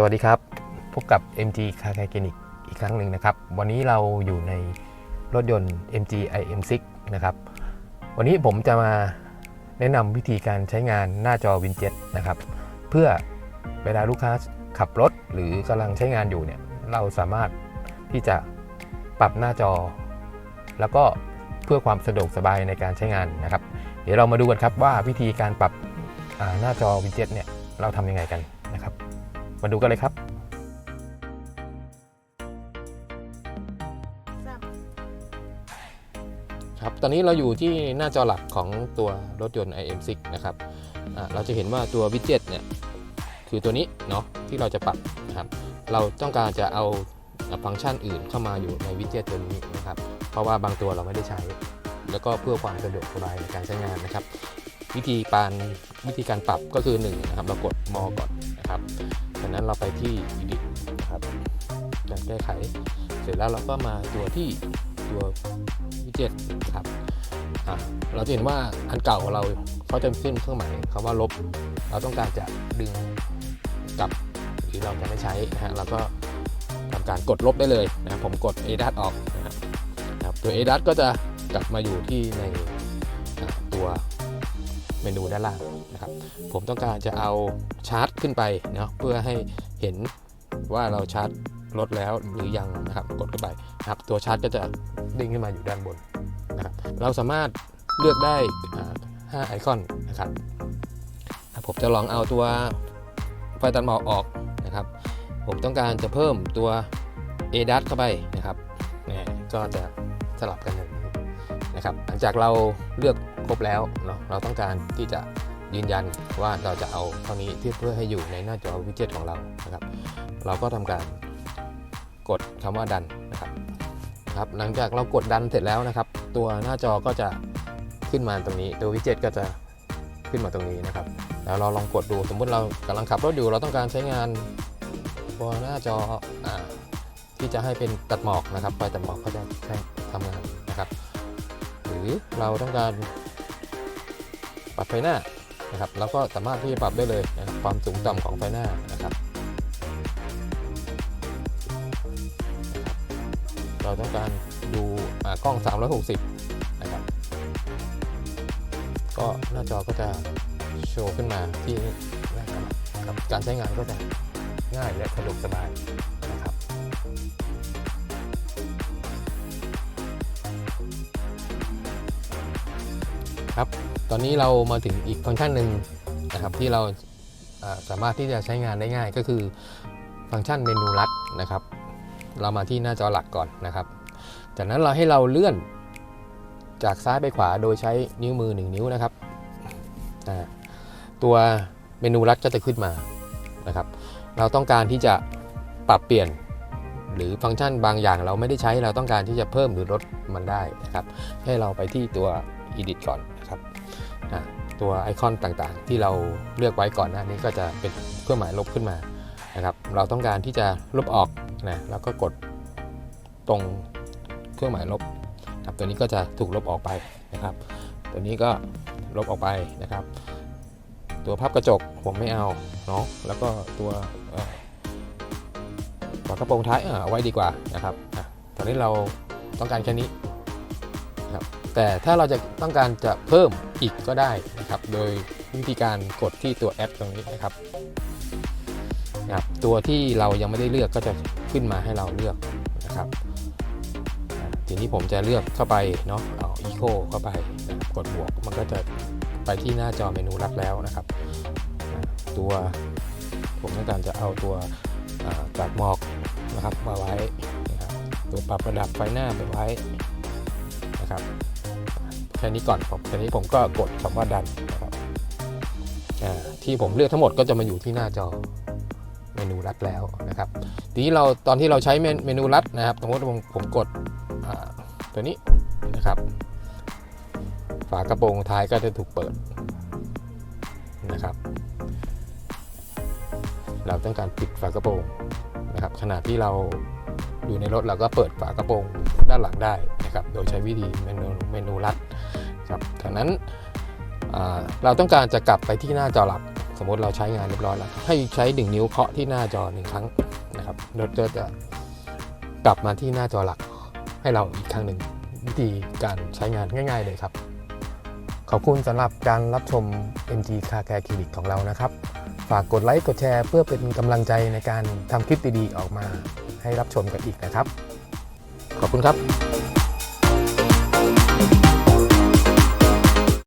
สวัสดีครับ พบกับ MG Car Care Clinic อีกครั้งหนึ่งนะครับ วันนี้เราอยู่ในรถยนต์ MG IM6 นะครับ วันนี้ผมจะมาแนะนำวิธีการใช้งานหน้าจอวินเจ็ตนะครับ เพื่อเวลาลูกค้าขับรถหรือกำลังใช้งานอยู่เนี่ย เราสามารถที่จะปรับหน้าจอ แล้วก็เพื่อความสะดวกสบายในการใช้งานนะครับ เดี๋ยวเรามาดูกันครับว่าวิธีการปรับหน้าจอวินเจ็ตเนี่ยเราทำยังไงกันนะครับ มาดูกันเลยครับครับ ตอนนี้เราอยู่ที่หน้าจอหลักของตัวรถยนต์ IM6 นะครับ เราจะเห็นว่าตัววิดเจ็ตเนี่ยคือตัวนี้เนาะที่เราจะปรับนะครับ เราต้องการจะเอาฟังก์ชันอื่นเข้ามาอยู่ในวิดเจ็ตตัวนี้นะครับ เพราะว่าบางตัวเราไม่ได้ใช้ แล้วก็เพื่อความสะดวกสบายในการใช้งานนะครับ วิธีการวิธีการปรับก็คือ1นะครับเรากดมอก่อนนะครับ จากนั้นเราไปที่ edit นะครับการแก้ไข เสร็จแล้วเราก็มาตัวที่ตัววิดเจ็ตครับอะเราจะเห็นว่าอันเก่าของเราเขาจะขึ้นเครื่องหมายคำว่าลบ เราต้องการจะดึงกลับหรือเราจะไม่ใช้นะฮะเราก็ทำการกดลบได้เลยนะผมกด a d a t ออกนะครับตัว a d a t ก็จะกลับมาอยู่ที่ในตัว มนูด้านล่างนะครับ ผมต้องการจะเอาชาร์จขึ้นไปเนาะเพื่อให้เห็นว่าเราชาร์จรถแล้วหรือยังนะครับกดเข้าไปนะครับตัวชาร์จก็จะดึงขึ้นมาอยู่ด้านบนนะครับเราสามารถเลือกได้อ่าห้าไอคอนนะครับผมจะลองเอาตัวไฟตัดหมอกออกนะครับ ผมต้องการจะเพิ่มตัว a d a s เข้าไปนะครับเนี่ยก็จะสลับกันอย่าง นะครับหลังจากเราเลือกครบแล้วเนาะเราต้องการที่จะยืนยันว่าเราจะเอาเท่านี้ที่เพื่อให้อยู่ในหน้าจอวิดเจ็ตของเรานะครับ เราก็ทำการกดคำว่าดันนะครับครับหลังจากเรากดดันเสร็จแล้วนะครับ ตัวหน้าจอก็จะขึ้นมาตรงนี้ ตัววิดเจ็ตก็จะขึ้นมาตรงนี้นะครับ แล้วเราลองกดดูสมมุติเรากำลังขับรถอยู่เราต้องการใช้งานบนหน้าจออที่จะให้เป็นตัดหมอกนะครับไฟตัดหมอกก็จะใช้ทำงานนะครับ รือเราต้องการปรับไฟหน้านะครับเราก็สามารถที่จะปรับได้เลยนะความสูงต่ำของไฟหน้านะครับ เราต้องการดูกล้อง 360 นะครับ ก็หน้าจอก็จะโชว์ขึ้นมาที่หน้าจอครับการใช้งานก็จะง่ายและสะดวกสบาย ครับ ตอนนี้เรามาถึงอีกฟังก์ชันหนึ่งนะครับที่เราสามารถที่จะใช้งานได้ง่ายก็คือฟังก์ชันเมนูลัดนะครับ เรามาที่หน้าจอหลักก่อนนะครับ จากนั้นเราให้เราเลื่อนจากซ้ายไปขวาโดยใช้นิ้วมือ 1 นิ้วนะครับ ตัวเมนูลัดก็จะขึ้นมานะครับ เราต้องการที่จะปรับเปลี่ยนหรือฟังก์ชันบางอย่างเราไม่ได้ใช้เราต้องการที่จะเพิ่มหรือลดมันได้นะครับ ให้เราไปที่ตัว edit ก่อน ตัวไอคอนต่างๆ ที่เราเลือกไว้ก่อนหน้านี้ก็จะเป็นเครื่องหมายลบขึ้นมานะครับ เราต้องการที่จะลบออกนะแล้วก็กดตรงเครื่องหมายลบครับตัวนี้ก็จะถูกลบออกไปนะครับ ตัวนี้ก็ลบออกไปนะครับ ตัวพับกระจกผมไม่เอาเนาะแล้วก็ตัวฝากระโปรงท้ายเอาไว้ดีกว่านะครับอะตอนนี้เราต้องการแค่นี้ แต่ถ้าเราจะต้องการจะเพิ่มอีกก็ได้นะครับ โดยวิธีการกดที่ตัวแอปตรงนี้นะครับนะครับ ตัวที่เรายังไม่ได้เลือกก็จะขึ้นมาให้เราเลือกนะครับ ทีนี้ผมจะเลือกเข้าไปเนาะเอา Eco เข้าไปนะกดบวกมันก็จะไปที่หน้าจอเมนูรัดแล้วนะครับ ตัวผมต้องการจะเอาตัวอ่าตัดหมอกนะครับมาไว้นะครับตัวปรับระดับไฟหน้าไปไว้นะครับ แค่นี้ก่อนผมแค่นี้ผมก็กดคำว่าดันนะครับที่ผมเลือกทั้งหมดก็จะมาอยู่ที่หน้าจอเมนูรัดแล้วนะครับทีนี้เราตอนที่เราใช้เมนูรัดนะครับสมมติผมผมกดตัวนี้นะครับ ฝากระโปรงท้ายก็จะถูกเปิดนะครับ เราต้องการปิดฝากระโปรงนะครับ ขณะที่เราอยู่ในรถเราก็เปิดฝากระโปรงด้านหลังได้นะครับ โดยใช้วิธีเมนูเมนูรัด จากนั้นเราต้องการจะกลับไปที่หน้าจอหลัก สมมติเราใช้งานเรียบร้อยแล้ว ให้ใช้ดึงนิ้วเคาะที่หน้าจอหนึ่งครั้งนะครับรถก็จะกลับมาที่หน้าจอหลัก ให้เราอีกครั้งหนึ่งวิธีการใช้งานง่าย ๆ เลยครับ ขอบคุณสำหรับการรับชม MG Car Care Clinic ของเรานะครับ ฝากกดไลค์กดแชร์เพื่อเป็นกำลังใจในการทำคลิปดีๆออกมาให้รับชมกันอีกนะครับ ขอบคุณครับ